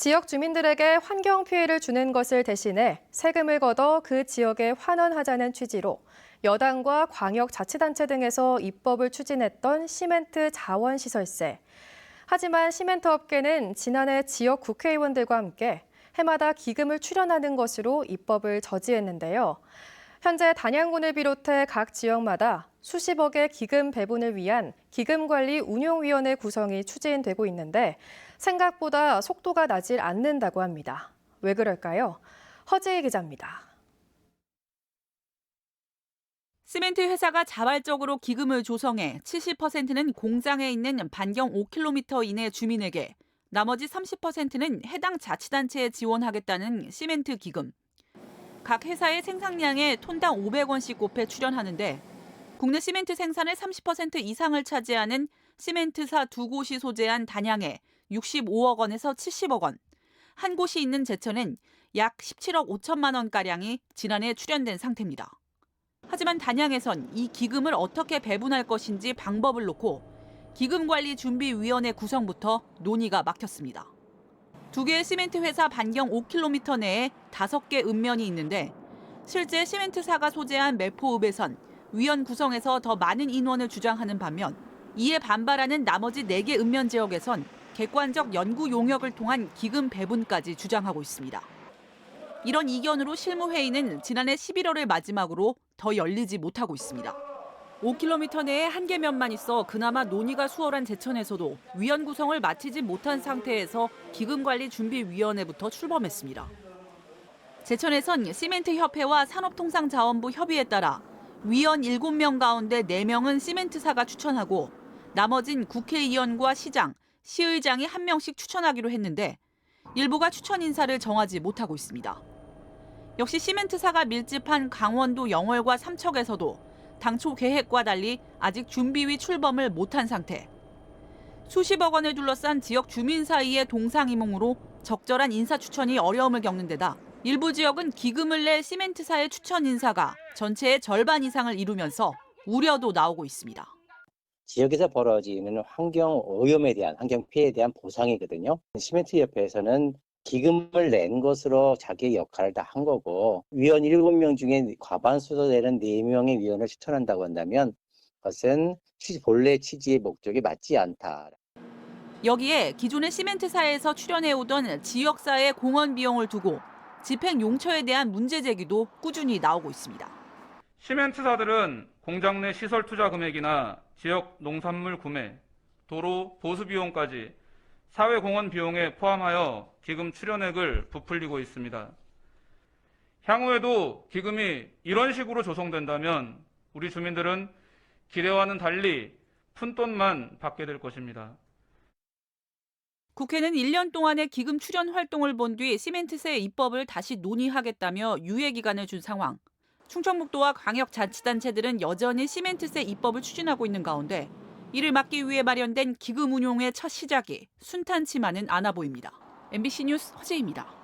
지역 주민들에게 환경 피해를 주는 것을 대신해 세금을 걷어 그 지역에 환원하자는 취지로 여당과 광역자치단체 등에서 입법을 추진했던 시멘트 자원시설세. 하지만 시멘트 업계는 지난해 지역 국회의원들과 함께 해마다 기금을 출연하는 것으로 입법을 저지했는데요. 현재 단양군을 비롯해 각 지역마다 수십억의 기금 배분을 위한 기금관리 운용위원회 구성이 추진되고 있는데 생각보다 속도가 나질 않는다고 합니다. 왜 그럴까요? 허지희 기자입니다. 시멘트 회사가 자발적으로 기금을 조성해 70%는 공장에 있는 반경 5km 이내 주민에게 나머지 30%는 해당 자치단체에 지원하겠다는 시멘트 기금. 각 회사의 생산량에 톤당 500원씩 곱해 출연하는데 국내 시멘트 생산의 30% 이상을 차지하는 시멘트사 두 곳이 소재한 단양에 65억 원에서 70억 원, 한 곳이 있는 제천엔 약 17억 5천만 원가량이 지난해 출연된 상태입니다. 하지만 단양에선 이 기금을 어떻게 배분할 것인지 방법을 놓고 기금관리준비위원회 구성부터 논의가 막혔습니다. 두 개의 시멘트 회사 반경 5km 내에 다섯 개 읍면이 있는데 실제 시멘트사가 소재한 매포읍에선 위원 구성에서 더 많은 인원을 주장하는 반면 이에 반발하는 나머지 네개 읍면 지역에선 객관적 연구 용역을 통한 기금 배분까지 주장하고 있습니다. 이런 이견으로 실무회의는 지난해 11월을 마지막으로 더 열리지 못하고 있습니다. 5km 내에 한 개면만 있어 그나마 논의가 수월한 제천에서도 위원 구성을 마치지 못한 상태에서 기금관리준비위원회부터 출범했습니다. 제천에선 시멘트 협회와 산업통상자원부 협의에 따라 위원 7명 가운데 4명은 시멘트사가 추천하고 나머진 국회의원과 시장, 시의장이 한 명씩 추천하기로 했는데 일부가 추천 인사를 정하지 못하고 있습니다. 역시 시멘트사가 밀집한 강원도 영월과 삼척에서도 당초 계획과 달리 아직 준비위 출범을 못한 상태. 수십억 원을 둘러싼 지역 주민 사이의 동상이몽으로 적절한 인사 추천이 어려움을 겪는 데다 일부 지역은 기금을 낼 시멘트사의 추천 인사가 전체의 절반 이상을 이루면서 우려도 나오고 있습니다. 지역에서 벌어지는 환경 오염에 대한 환경 피해에 대한 보상이거든요. 시멘트 협회에서는 기금을 낸 것으로 자기의 역할을 다 한 거고 위원 7명 중에 과반수도 되는 4명의 위원을 추천한다고 한다면 그것은 취- 본래 취지의 목적에 맞지 않다. 여기에 기존의 시멘트사에서 출연해오던 지역사의 공헌 비용을 두고 집행 용처에 대한 문제 제기도 꾸준히 나오고 있습니다. 시멘트사들은 공장 내 시설 투자 금액이나 지역 농산물 구매, 도로 보수 비용까지 사회공헌 비용에 포함하여 기금 출연액을 부풀리고 있습니다. 향후에도 기금이 이런 식으로 조성된다면 우리 주민들은 기대와는 달리 푼돈만 받게 될 것입니다. 국회는 1년 동안의 기금 출연 활동을 본 뒤 시멘트세 입법을 다시 논의하겠다며 유예 기간을 준 상황. 충청북도와 광역자치단체들은 여전히 시멘트세 입법을 추진하고 있는 가운데 이를 막기 위해 마련된 기금 운용의 첫 시작이 순탄치만은 않아 보입니다. MBC 뉴스 허재입니다.